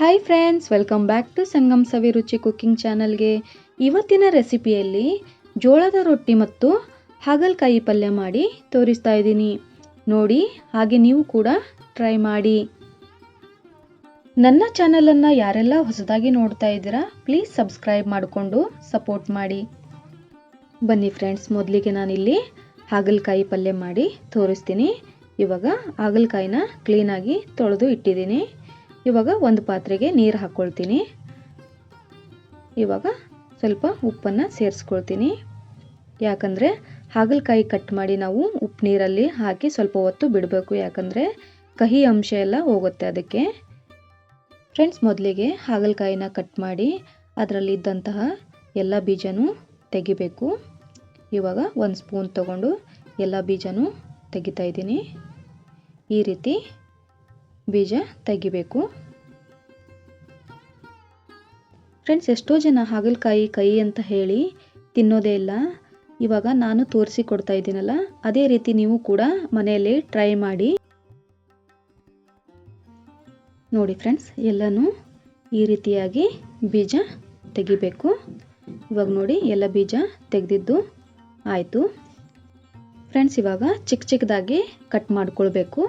Hi friends welcome back to Sangam Savi Ruchi cooking ಚಾನಲ್ಗೆ ಇವತ್ತಿನ ರೆಸಿಪಿಯಲ್ಲಿ ಜೋಳದ ರೊಟ್ಟಿ ಮತ್ತು ಹಾಗಲಕಾಯಿ ಪಲ್ಯ ಮಾಡಿ ತೋರಿಸ್ತಾ ಇದ್ದೀನಿ. ನೋಡಿ, ಹಾಗೆ ನೀವು ಕೂಡ ಟ್ರೈ ಮಾಡಿ. ನನ್ನ ಚಾನಲನ್ನು ಯಾರೆಲ್ಲ ಹೊಸದಾಗಿ ನೋಡ್ತಾ ಇದ್ದೀರಾ ಪ್ಲೀಸ್ ಸಬ್ಸ್ಕ್ರೈಬ್ ಮಾಡಿಕೊಂಡು ಸಪೋರ್ಟ್ ಮಾಡಿ. ಬನ್ನಿ ಫ್ರೆಂಡ್ಸ್ ಮೊದಲಿಗೆ ನಾನಿಲ್ಲಿ ಹಾಗಲಕಾಯಿ ಪಲ್ಯ ಮಾಡಿ ತೋರಿಸ್ತೀನಿ. ಇವಾಗ ಹಾಗಲಕಾಯಿನ ಕ್ಲೀನಾಗಿ ತೊಳೆದು ಇಟ್ಟಿದ್ದೀನಿ. ಇವಾಗ ಒಂದು ಪಾತ್ರೆಗೆ ನೀರು ಹಾಕ್ಕೊಳ್ತೀನಿ ಇವಾಗ ಸ್ವಲ್ಪ ಉಪ್ಪನ್ನು ಸೇರಿಸ್ಕೊಳ್ತೀನಿ. ಯಾಕಂದರೆ ಹಾಗಲಕಾಯಿ ಕಟ್ ಮಾಡಿ ನಾವು ಉಪ್ಪು ನೀರಲ್ಲಿ ಹಾಕಿ ಸ್ವಲ್ಪ ಹೊತ್ತು ಬಿಡಬೇಕು. ಯಾಕಂದರೆ ಕಹಿ ಅಂಶ ಎಲ್ಲ ಹೋಗುತ್ತೆ ಅದಕ್ಕೆ. ಫ್ರೆಂಡ್ಸ್, ಮೊದಲಿಗೆ ಹಾಗಲಕಾಯಿನ ಕಟ್ ಮಾಡಿ ಅದರಲ್ಲಿದ್ದಂತಹ ಎಲ್ಲ ಬೀಜನೂ ತೆಗಿಬೇಕು. ಇವಾಗ ಒಂದು ಸ್ಪೂನ್ ತಗೊಂಡು ಎಲ್ಲ ಬೀಜನೂ ತೆಗಿತಾ ಇದ್ದೀನಿ. ಈ ರೀತಿ ಬೀಜ ತೆಗಿಬೇಕು. ಫ್ರೆಂಡ್ಸ್ ಎಷ್ಟೋ ಜನ ಹಾಗಲಕಾಯಿ ಕೈ ಅಂತ ಹೇಳಿ ತಿನ್ನೋದೇ ಇಲ್ಲ. ಇವಾಗ ನಾನು ತೋರಿಸಿ ಕೊಡ್ತಾ ಇದ್ದೀನಲ್ಲ, ಅದೇ ರೀತಿ ನೀವು ಕೂಡ ಮನೆಯಲ್ಲಿ ಟ್ರೈ ಮಾಡಿ. ನೋಡಿ ಫ್ರೆಂಡ್ಸ್ ಎಲ್ಲನೂ ಈ ರೀತಿಯಾಗಿ ಬೀಜ ತೆಗಿಬೇಕು. ಇವಾಗ ನೋಡಿ, ಎಲ್ಲ ಬೀಜ ತೆಗೆದಿದ್ದು ಆಯಿತು. ಫ್ರೆಂಡ್ಸ್ ಇವಾಗ ಚಿಕ್ಕ ಚಿಕ್ಕದಾಗಿ ಕಟ್ ಮಾಡ್ಕೊಳ್ಬೇಕು.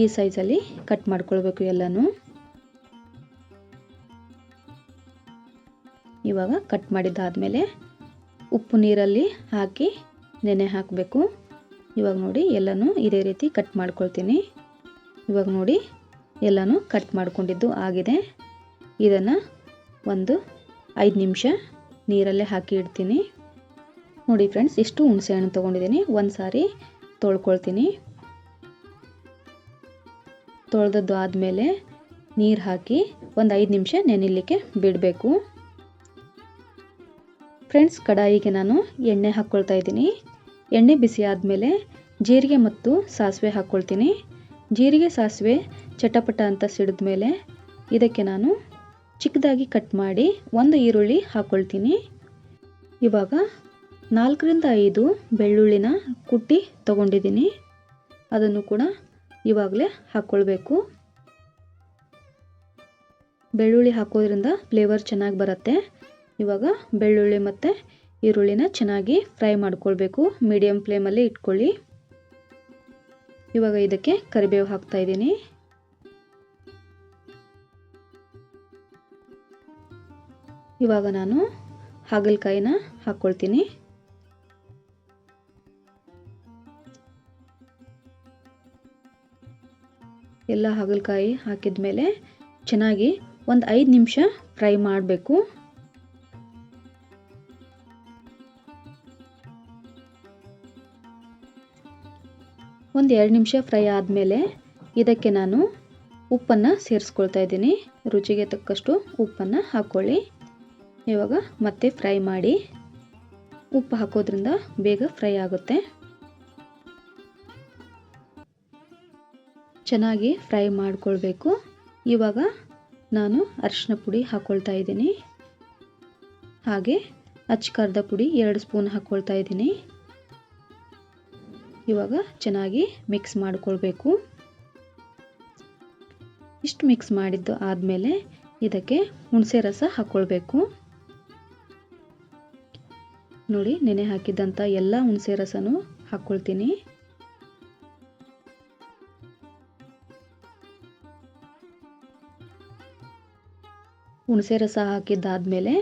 ಈ ಸೈಜಲ್ಲಿ ಕಟ್ ಮಾಡ್ಕೊಳ್ಬೇಕು ಎಲ್ಲನೂ. ಇವಾಗ ಕಟ್ ಮಾಡಿದ್ದಾದಮೇಲೆ ಉಪ್ಪು ನೀರಲ್ಲಿ ಹಾಕಿ ನೆನೆ ಹಾಕಬೇಕು. ಇವಾಗ ನೋಡಿ ಎಲ್ಲನೂ ಇದೇ ರೀತಿ ಕಟ್ ಮಾಡ್ಕೊಳ್ತೀನಿ. ಇವಾಗ ನೋಡಿ ಎಲ್ಲನೂ ಕಟ್ ಮಾಡ್ಕೊಂಡಿದ್ದು ಆಗಿದೆ. ಇದನ್ನು ಒಂದು ಐದು ನಿಮಿಷ ನೀರಲ್ಲೇ ಹಾಕಿ ಇಡ್ತೀನಿ. ನೋಡಿ ಫ್ರೆಂಡ್ಸ್ ಇಷ್ಟು ಹುಣಸೆ ಹಣ್ಣು ತೊಗೊಂಡಿದ್ದೀನಿ. ಒಂದು ಸಾರಿ ತೊಳ್ಕೊಳ್ತೀನಿ. ತೊಳೆದದ್ದು ಆದಮೇಲೆ ನೀರು ಹಾಕಿ ಒಂದು ಐದು ನಿಮಿಷ ನೆನಿಲಿಕ್ಕೆ ಬಿಡಬೇಕು. ಫ್ರೆಂಡ್ಸ್ ಕಡಾಯಿಗೆ ನಾನು ಎಣ್ಣೆ ಹಾಕ್ಕೊಳ್ತಾ ಇದ್ದೀನಿ. ಎಣ್ಣೆ ಬಿಸಿ ಆದಮೇಲೆ ಜೀರಿಗೆ ಮತ್ತು ಸಾಸಿವೆ ಹಾಕ್ಕೊಳ್ತೀನಿ ಜೀರಿಗೆ, ಸಾಸಿವೆ ಚಟಪಟ ಅಂತ ಸಿಡಿದ ಮೇಲೆ ಇದಕ್ಕೆ ನಾನು ಚಿಕ್ಕದಾಗಿ ಕಟ್ ಮಾಡಿ ಒಂದು ಈರುಳ್ಳಿ ಹಾಕ್ಕೊಳ್ತೀನಿ ಇವಾಗ ನಾಲ್ಕರಿಂದ ಐದು ಬೆಳ್ಳುಳ್ಳಿನ ಕುಟ್ಟಿ ತಗೊಂಡಿದ್ದೀನಿ. ಅದನ್ನು ಕೂಡ ಇವಾಗಲೇ ಹಾಕ್ಕೊಳ್ಬೇಕು. ಬೆಳ್ಳುಳ್ಳಿ ಹಾಕೋದ್ರಿಂದ ಫ್ಲೇವರ್ ಚೆನ್ನಾಗಿ ಬರುತ್ತೆ. ಇವಾಗ ಬೆಳ್ಳುಳ್ಳಿ ಮತ್ತು ಈರುಳ್ಳಿನ ಚೆನ್ನಾಗಿ ಫ್ರೈ ಮಾಡ್ಕೊಳ್ಬೇಕು. ಮೀಡಿಯಮ್ ಫ್ಲೇಮಲ್ಲಿ ಇಟ್ಕೊಳ್ಳಿ. ಇವಾಗ ಇದಕ್ಕೆ ಕರಿಬೇವು ಹಾಕ್ತಾ ಇದ್ದೀನಿ. ಇವಾಗ ನಾನು ಹಾಗಲಕಾಯಿನ ಹಾಕ್ಕೊಳ್ತೀನಿ. ಎಲ್ಲ ಹಾಗಲಕಾಯಿ ಹಾಕಿದ ಮೇಲೆ ಚೆನ್ನಾಗಿ ಒಂದು ಐದು ನಿಮಿಷ ಫ್ರೈ ಮಾಡಬೇಕು. ಒಂದು ಎರಡು ನಿಮಿಷ ಫ್ರೈ ಆದಮೇಲೆ ಇದಕ್ಕೆ ನಾನು ಉಪ್ಪನ್ನು ಸೇರಿಸ್ಕೊಳ್ತಾ ಇದ್ದೀನಿ. ರುಚಿಗೆ ತಕ್ಕಷ್ಟು ಉಪ್ಪನ್ನು ಹಾಕ್ಕೊಳ್ಳಿ. ಇವಾಗ ಮತ್ತೆ ಫ್ರೈ ಮಾಡಿ ಉಪ್ಪು ಹಾಕೋದ್ರಿಂದ ಬೇಗ ಫ್ರೈ ಆಗುತ್ತೆ. ಚೆನ್ನಾಗಿ ಫ್ರೈ ಮಾಡಿಕೊಳ್ಬೇಕು. ಇವಾಗ ನಾನು ಅರಿಶಿನ ಪುಡಿ ಹಾಕ್ಕೊಳ್ತಾ ಇದ್ದೀನಿ. ಹಾಗೆ ಅಚ್ಚಕಾರದ ಪುಡಿ ಎರಡು ಸ್ಪೂನ್ ಹಾಕ್ಕೊಳ್ತಾ ಇದ್ದೀನಿ. ಇವಾಗ ಚೆನ್ನಾಗಿ ಮಿಕ್ಸ್ ಮಾಡಿಕೊಳ್ಬೇಕು. ಇಷ್ಟು ಮಿಕ್ಸ್ ಮಾಡಿದ್ದು ಆದಮೇಲೆ ಇದಕ್ಕೆ ಹುಣಸೆ ರಸ ಹಾಕ್ಕೊಳ್ಬೇಕು ನೋಡಿ, ನೆನೆ ಹಾಕಿದ್ದಂಥ ಎಲ್ಲ ಹುಣಸೆ ರಸನೂ ಹಾಕ್ಕೊಳ್ತೀನಿ ಹುಣಸೆ ರಸ ಹಾಕಿದ್ದಾದಮೇಲೆ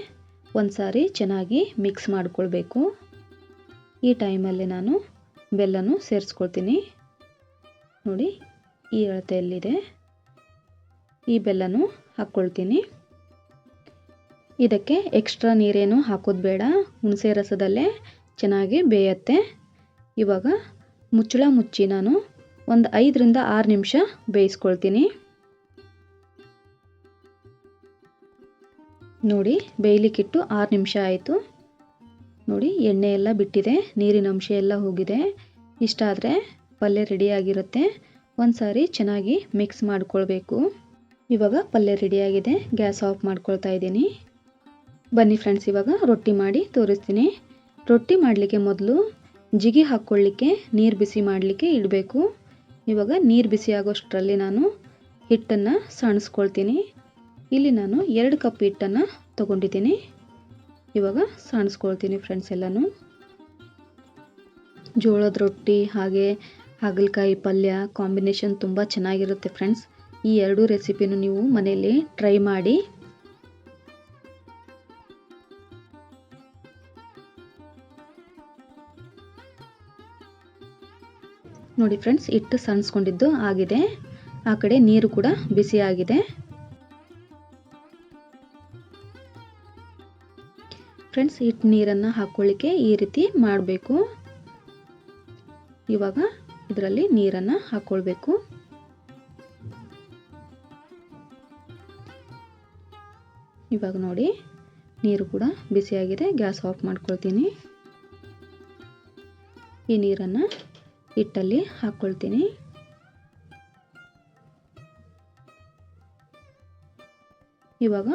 ಒಂದು ಸಾರಿ ಚೆನ್ನಾಗಿ ಮಿಕ್ಸ್ ಮಾಡಿಕೊಳ್ಬೇಕು. ಈ ಟೈಮಲ್ಲಿ ನಾನು ಬೆಲ್ಲನೂ ಸೇರಿಸ್ಕೊಳ್ತೀನಿ. ನೋಡಿ, ಈ ಅಳತೆಯಲ್ಲಿದೆ. ಈ ಬೆಲ್ಲನೂ ಹಾಕ್ಕೊಳ್ತೀನಿ. ಇದಕ್ಕೆ ಎಕ್ಸ್ಟ್ರಾ ನೀರೇನು ಹಾಕೋದು ಬೇಡ. ಹುಣಸೆ ರಸದಲ್ಲೇ ಚೆನ್ನಾಗಿ ಬೇಯತ್ತೆ. ಇವಾಗ ಮುಚ್ಚಳ ಮುಚ್ಚಿ ನಾನು ಒಂದು ಐದರಿಂದ ಆರು ನಿಮಿಷ ಬೇಯಿಸ್ಕೊಳ್ತೀನಿ. ನೋಡಿ ಬೇಯಲಿಕ್ಕಿಟ್ಟು ಆರು ನಿಮಿಷ ಆಯಿತು. ನೋಡಿ, ಎಣ್ಣೆ ಎಲ್ಲ ಬಿಟ್ಟಿದೆ, ನೀರಿನ ಅಂಶ ಎಲ್ಲ ಹೋಗಿದೆ. ಇಷ್ಟಾದರೆ ಪಲ್ಯ ರೆಡಿಯಾಗಿರುತ್ತೆ ಒಂದು ಸಾರಿ ಚೆನ್ನಾಗಿ ಮಿಕ್ಸ್ ಮಾಡ್ಕೊಳ್ಬೇಕು. ಇವಾಗ ಪಲ್ಯ ರೆಡಿಯಾಗಿದೆ ಗ್ಯಾಸ್ ಆಫ್ ಮಾಡ್ಕೊಳ್ತಾ ಇದ್ದೀನಿ. ಬನ್ನಿ ಫ್ರೆಂಡ್ಸ್ ಇವಾಗ ರೊಟ್ಟಿ ಮಾಡಿ ತೋರಿಸ್ತೀನಿ. ರೊಟ್ಟಿ ಮಾಡಲಿಕ್ಕೆ ಮೊದಲು ಜಿಗಿ ಹಾಕ್ಕೊಳ್ಳಿಕ್ಕೆ ನೀರು ಬಿಸಿ ಮಾಡಲಿಕ್ಕೆ ಇಡಬೇಕು. ಇವಾಗ ನೀರು ಬಿಸಿ ಆಗೋಷ್ಟರಲ್ಲಿ ನಾನು ಹಿಟ್ಟನ್ನು ಸಾಣಿಸ್ಕೊಳ್ತೀನಿ. ಇಲ್ಲಿ ನಾನು ಎರಡು ಕಪ್ ಹಿಟ್ಟನ್ನು ತಗೊಂಡಿದ್ದೀನಿ. ಇವಾಗ ಸಾಣಿಸ್ಕೊಳ್ತೀನಿ ಫ್ರೆಂಡ್ಸ್ ಎಲ್ಲಾನು. ಜೋಳದ ರೊಟ್ಟಿ ಹಾಗೆ ಹಾಗಲಕಾಯಿ ಪಲ್ಯ ಕಾಂಬಿನೇಷನ್ ತುಂಬ ಚೆನ್ನಾಗಿರುತ್ತೆ ಫ್ರೆಂಡ್ಸ್ ಈ ಎರಡು ರೆಸಿಪಿನೂ ನೀವು ಮನೆಯಲ್ಲಿ ಟ್ರೈ ಮಾಡಿ. ನೋಡಿ ಫ್ರೆಂಡ್ಸ್ ಹಿಟ್ಟು ಸಣ್ಸ್ಕೊಂಡಿದ್ದು ಆಗಿದೆ. ಆ ಕಡೆ ನೀರು ಕೂಡ ಬಿಸಿ ಫ್ರೆಂಡ್ಸ್ ಹಿಟ್ಟು ನೀರನ್ನು ಹಾಕ್ಕೊಳ್ಳಿಕ್ಕೆ ಈ ರೀತಿ ಮಾಡಬೇಕು. ಇವಾಗ ಇದರಲ್ಲಿ ನೀರನ್ನು ಹಾಕ್ಕೊಳ್ಬೇಕು ಇವಾಗ ನೋಡಿ, ನೀರು ಕೂಡ ಬಿಸಿಯಾಗಿದೆ, ಗ್ಯಾಸ್ ಆಫ್ ಮಾಡ್ಕೊಳ್ತೀನಿ. ಈ ನೀರನ್ನು ಹಿಟ್ಟಲ್ಲಿ ಹಾಕ್ಕೊಳ್ತೀನಿ ಇವಾಗ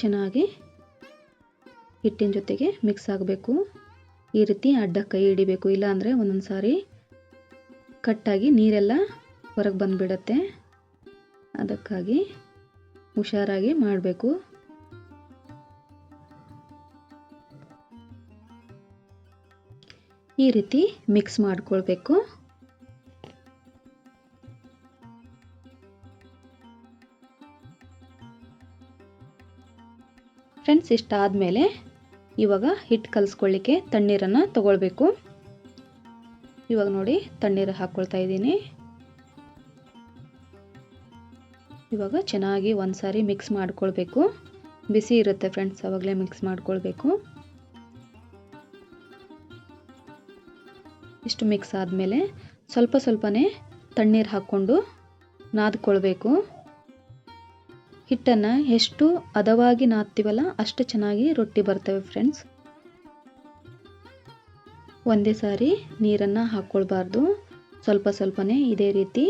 ಚೆನ್ನಾಗಿ ಹಿಟ್ಟಿನ ಜೊತೆಗೆ ಮಿಕ್ಸ್ ಆಗಬೇಕು. ಈ ರೀತಿ ಅಡ್ಡ ಕೈ ಹಿಡಿಬೇಕು. ಇಲ್ಲಾಂದರೆ ಒಂದೊಂದು ಸಾರಿ ಕಟ್ಟಾಗಿ ನೀರೆಲ್ಲ ಹೊರಗೆ ಬಂದುಬಿಡತ್ತೆ. ಅದಕ್ಕಾಗಿ ಹುಷಾರಾಗಿ ಮಾಡಬೇಕು. ಈ ರೀತಿ ಮಿಕ್ಸ್ ಮಾಡಿಕೊಳ್ಬೇಕು. ಫ್ರೆಂಡ್ಸ್ ಇಷ್ಟಾದಮೇಲೆ ಇವಾಗ ಹಿಟ್ಟು ಕಲಿಸ್ಕೊಳ್ಳಿಕ್ಕೆ ತಣ್ಣೀರನ್ನು ತಗೊಳ್ಬೇಕು. ಇವಾಗ ನೋಡಿ ತಣ್ಣೀರು ಹಾಕ್ಕೊಳ್ತಾ ಇದ್ದೀನಿ. ಇವಾಗ ಚೆನ್ನಾಗಿ ಒಂದು ಸಾರಿ ಮಿಕ್ಸ್ ಮಾಡ್ಕೊಳ್ಬೇಕು. ಬಿಸಿ ಇರುತ್ತೆ ಫ್ರೆಂಡ್ಸ್, ಅವಾಗಲೇ ಮಿಕ್ಸ್ ಮಾಡ್ಕೊಳ್ಬೇಕು. ಇಷ್ಟು ಮಿಕ್ಸ್ ಆದಮೇಲೆ ಸ್ವಲ್ಪ ಸ್ವಲ್ಪನೇ ತಣ್ಣೀರು ಹಾಕ್ಕೊಂಡು ನಾದ್ಕೊಳ್ಬೇಕು. ಹಿಟ್ಟನ್ನು ಎಷ್ಟು ಹದವಾಗಿ ನಾದ್ತೀವಲ್ಲ ಅಷ್ಟು ಚೆನ್ನಾಗಿ ರೊಟ್ಟಿ ಬರ್ತವೆ ಫ್ರೆಂಡ್ಸ್ ಒಂದೇ ಸಾರಿ ನೀರನ್ನು ಹಾಕ್ಕೊಳ್ಬಾರ್ದು ಸ್ವಲ್ಪ ಸ್ವಲ್ಪನೇ ಇದೇ ರೀತಿ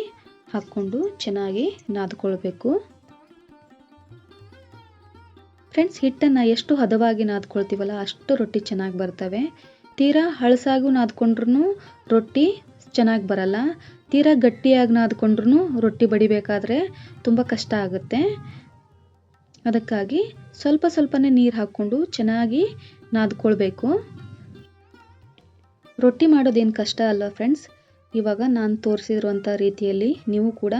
ಹಾಕ್ಕೊಂಡು ಚೆನ್ನಾಗಿ ನಾದ್ಕೊಳ್ಬೇಕು. ಫ್ರೆಂಡ್ಸ್ ಹಿಟ್ಟನ್ನು ಎಷ್ಟು ಹದವಾಗಿ ನಾದ್ಕೊಳ್ತೀವಲ್ಲ ಅಷ್ಟು ರೊಟ್ಟಿ ಚೆನ್ನಾಗಿ ಬರ್ತವೆ. ತೀರಾ ಹಳಸಾಗೂ ನಾದ್ಕೊಂಡ್ರೂ ರೊಟ್ಟಿ ಚೆನ್ನಾಗಿ ಬರಲ್ಲ. ತೀರಾ ಗಟ್ಟಿಯಾಗಿ ನಾದ್ಕೊಂಡ್ರೂ ರೊಟ್ಟಿ ಬಡಿಬೇಕಾದ್ರೆ ತುಂಬ ಕಷ್ಟ ಆಗುತ್ತೆ. ಅದಕ್ಕಾಗಿ ಸ್ವಲ್ಪ ಸ್ವಲ್ಪನೇ ನೀರು ಹಾಕ್ಕೊಂಡು ಚೆನ್ನಾಗಿ ನಾದ್ಕೊಳ್ಬೇಕು. ರೊಟ್ಟಿ ಮಾಡೋದೇನು ಕಷ್ಟ ಅಲ್ಲ ಫ್ರೆಂಡ್ಸ್ ಇವಾಗ ನಾನು ತೋರಿಸಿರುವಂಥ ರೀತಿಯಲ್ಲಿ ನೀವು ಕೂಡ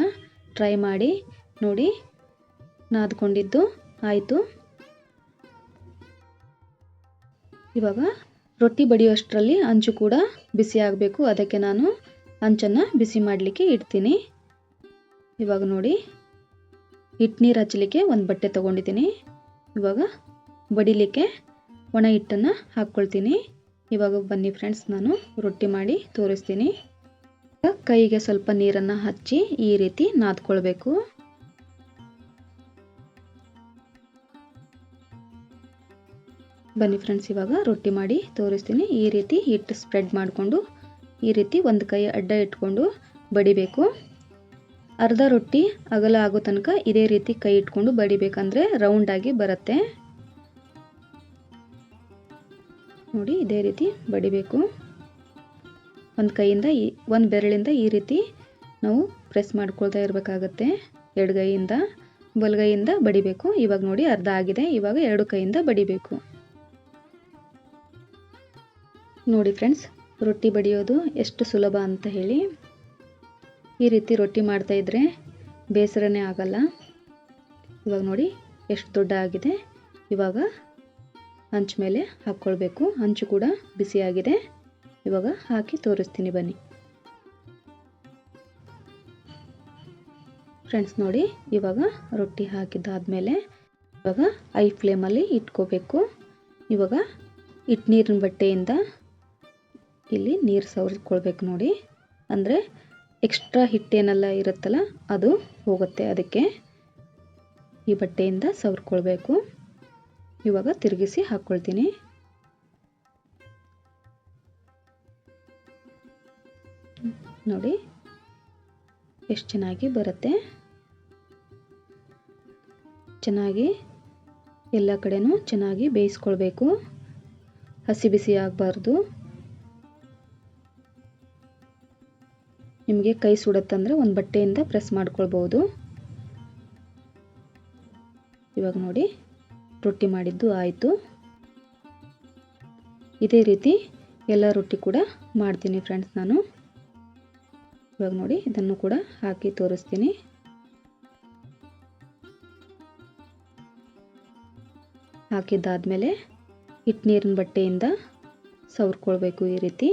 ಟ್ರೈ ಮಾಡಿ, ನೋಡಿ, ನಾದ್ಕೊಂಡಿದ್ದು ಆಯಿತು. ಇವಾಗ ರೊಟ್ಟಿ ಬಡಿಯೋಷ್ಟರಲ್ಲಿ ಅಂಚು ಕೂಡ ಬಿಸಿ ಆಗಬೇಕು. ಅದಕ್ಕೆ ನಾನು ಅಂಚನ್ನು ಬಿಸಿ ಮಾಡಲಿಕ್ಕೆ ಇಡ್ತೀನಿ. ಇವಾಗ ನೋಡಿ ಹಿಟ್ಟು ನೀರು ಹಚ್ಚಲಿಕ್ಕೆ ಒಂದು ಬಟ್ಟೆ ತೊಗೊಂಡಿದ್ದೀನಿ. ಇವಾಗ ಬಡಿಲಿಕ್ಕೆ ಒಣ ಹಿಟ್ಟನ್ನು ಹಾಕ್ಕೊಳ್ತೀನಿ ಇವಾಗ ಬನ್ನಿ ಫ್ರೆಂಡ್ಸ್ ನಾನು ರೊಟ್ಟಿ ಮಾಡಿ ತೋರಿಸ್ತೀನಿ. ಕೈಗೆ ಸ್ವಲ್ಪ ನೀರನ್ನು ಹಚ್ಚಿ ಈ ರೀತಿ ನಾದ್ಕೊಳ್ಬೇಕು. ಬನ್ನಿ ಫ್ರೆಂಡ್ಸ್ ಇವಾಗ ರೊಟ್ಟಿ ಮಾಡಿ ತೋರಿಸ್ತೀನಿ. ಈ ರೀತಿ ಹಿಟ್ಟು ಸ್ಪ್ರೆಡ್ ಮಾಡಿಕೊಂಡು ಈ ರೀತಿ ಒಂದು ಕೈ ಅಡ್ಡ ಇಟ್ಕೊಂಡು ಬಡಿಬೇಕು. ಅರ್ಧ ರೊಟ್ಟಿ ಅಗಲ ಆಗೋ ತನಕ ಇದೇ ರೀತಿ ಕೈ ಇಟ್ಕೊಂಡು ಬಡಿಬೇಕಂದ್ರೆ ರೌಂಡಾಗಿ ಬರುತ್ತೆ. ನೋಡಿ, ಇದೇ ರೀತಿ ಬಡಿಬೇಕು. ಒಂದು ಕೈಯಿಂದ ಈ, ಒಂದು ಬೆರಳಿಂದ ಈ ರೀತಿ ನಾವು ಪ್ರೆಸ್ ಮಾಡ್ಕೊಳ್ತಾ ಇರಬೇಕಾಗತ್ತೆ. ಎಡಗೈಯಿಂದ ಬಲಗೈಯಿಂದ ಬಡಿಬೇಕು. ಇವಾಗ ನೋಡಿ, ಅರ್ಧ ಆಗಿದೆ. ಇವಾಗ ಎರಡು ಕೈಯಿಂದ ಬಡಿಬೇಕು. ನೋಡಿ ಫ್ರೆಂಡ್ಸ್ ರೊಟ್ಟಿ ಬಡಿಯೋದು ಎಷ್ಟು ಸುಲಭ ಅಂತ ಹೇಳಿ. ಈ ರೀತಿ ರೊಟ್ಟಿ ಮಾಡ್ತಾ ಇದ್ರೆ ಬೇಸರನೇ ಆಗಲ್ಲ. ಇವಾಗ ನೋಡಿ ಎಷ್ಟು ದೊಡ್ಡ ಆಗಿದೆ. ಇವಾಗ ಹಂಚು ಮೇಲೆ ಹಾಕ್ಕೊಳ್ಬೇಕು. ಹಂಚು ಕೂಡ ಬಿಸಿಯಾಗಿದೆ ಇವಾಗ ಹಾಕಿ ತೋರಿಸ್ತೀನಿ ಬನ್ನಿ. ಫ್ರೆಂಡ್ಸ್ ನೋಡಿ, ಇವಾಗ ರೊಟ್ಟಿ ಹಾಕಿದ್ದಾದಮೇಲೆ ಇವಾಗ ಐ ಫ್ಲೇಮಲ್ಲಿ ಇಟ್ಕೋಬೇಕು. ಇವಾಗ ಹಿಟ್ಟು ನೀರಿನ ಬಟ್ಟೆಯಿಂದ ಇಲ್ಲಿ ನೀರು ಸವರ್ಕೊಳ್ಬೇಕು ನೋಡಿ. ಅಂದರೆ ಎಕ್ಸ್ಟ್ರಾ ಹಿಟ್ಟೇನೆಲ್ಲ ಇರುತ್ತಲ್ಲ, ಅದು ಹೋಗುತ್ತೆ. ಅದಕ್ಕೆ ಈ ಬಟ್ಟೆಯಿಂದ ಸವರ್ಕೊಳ್ಬೇಕು. ಇವಾಗ ತಿರುಗಿಸಿ ಹಾಕ್ಕೊಳ್ತೀನಿ. ನೋಡಿ, ಎಷ್ಟು ಚೆನ್ನಾಗಿ ಬರುತ್ತೆ. ಚೆನ್ನಾಗಿ ಎಲ್ಲ ಕಡೆನೂ ಚೆನ್ನಾಗಿ ಬೇಯಿಸ್ಕೊಳ್ಬೇಕು. ಹಸಿ ಬಿಸಿ ಆಗಬಾರ್ದು. ನಿಮಗೆ ಕೈ ಸುಡುತ್ತಂದರೆ ಒಂದು ಬಟ್ಟೆಯಿಂದ ಪ್ರೆಸ್ ಮಾಡ್ಕೊಳ್ಬೋದು. ಇವಾಗ ನೋಡಿ, ರೊಟ್ಟಿ ಮಾಡಿದ್ದು ಆಯಿತು. ಇದೇ ರೀತಿ ಎಲ್ಲ ರೊಟ್ಟಿ ಕೂಡ ಮಾಡ್ತೀನಿ ಫ್ರೆಂಡ್ಸ್ ನಾನು. ಇವಾಗ ನೋಡಿ, ಇದನ್ನು ಕೂಡ ಹಾಕಿ ತೋರಿಸ್ತೀನಿ. ಹಾಕಿದ್ದಾದಮೇಲೆ ಹಿಟ್ಟು ನೀರಿನ ಬಟ್ಟೆಯಿಂದ ಸವರ್ಕೊಳ್ಬೇಕು ಈ ರೀತಿ.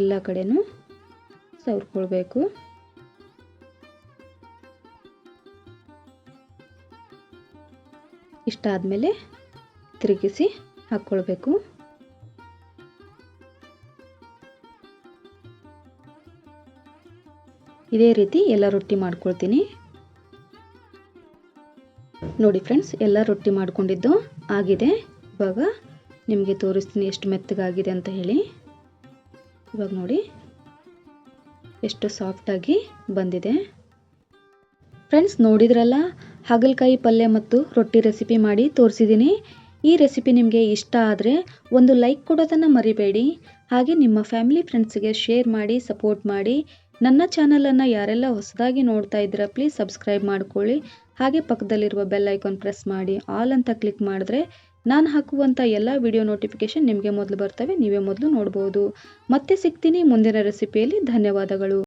ಎಲ್ಲ ಕಡೆನೂ ಸವರ್ಕೊಳ್ಬೇಕು ಇಷ್ಟಾದಮೇಲೆ ತಿರುಗಿಸಿ ಹಾಕ್ಕೊಳ್ಬೇಕು ಇದೇ ರೀತಿ ಎಲ್ಲ ರೊಟ್ಟಿ ಮಾಡ್ಕೊಳ್ತೀನಿ. ನೋಡಿ ಫ್ರೆಂಡ್ಸ್, ಎಲ್ಲ ರೊಟ್ಟಿ ಮಾಡ್ಕೊಂಡಿದ್ದು ಆಗಿದೆ. ಇವಾಗ ನಿಮಗೆ ತೋರಿಸ್ತೀನಿ ಎಷ್ಟು ಮೆತ್ತಗಾಗಿದೆ ಅಂತ ಹೇಳಿ. ಇವಾಗ ನೋಡಿ. ಎಷ್ಟು ಸಾಫ್ಟಾಗಿ ಬಂದಿದೆ. ಫ್ರೆಂಡ್ಸ್ ನೋಡಿದ್ರಲ್ಲ? ಹಾಗಲಕಾಯಿ ಪಲ್ಯ ಮತ್ತು ರೊಟ್ಟಿ ರೆಸಿಪಿ ಮಾಡಿ ತೋರಿಸಿದ್ದೀನಿ ಈ ರೆಸಿಪಿ ನಿಮಗೆ ಇಷ್ಟ ಆದರೆ ಒಂದು ಲೈಕ್ ಕೊಡೋದನ್ನು ಮರಿಬೇಡಿ. ಹಾಗೆ ನಿಮ್ಮ ಫ್ಯಾಮಿಲಿ ಫ್ರೆಂಡ್ಸ್ಗೆ ಶೇರ್ ಮಾಡಿ ಸಪೋರ್ಟ್ ಮಾಡಿ. ನನ್ನ ಚಾನಲನ್ನು ಯಾರೆಲ್ಲ ಹೊಸದಾಗಿ ನೋಡ್ತಾ ಇದ್ದೀರಾ ಪ್ಲೀಸ್ ಸಬ್ಸ್ಕ್ರೈಬ್ ಮಾಡ್ಕೊಳ್ಳಿ. ಹಾಗೆ ಪಕ್ಕದಲ್ಲಿರುವ ಬೆಲ್ ಐಕಾನ್ ಪ್ರೆಸ್ ಮಾಡಿ. ಆಲ್ ಅಂತ ಕ್ಲಿಕ್ ಮಾಡಿದ್ರೆ ನಾನು ಹಾಕುವಂಥ ಎಲ್ಲ ವಿಡಿಯೋ ನೋಟಿಫಿಕೇಷನ್ ನಿಮಗೆ ಮೊದಲು ಬರ್ತವೆ, ನೀವೇ ಮೊದಲು ನೋಡ್ಬೋದು. ಮತ್ತೆ ಸಿಗ್ತೀನಿ ಮುಂದಿನ ರೆಸಿಪಿಯಲ್ಲಿ ಧನ್ಯವಾದಗಳು.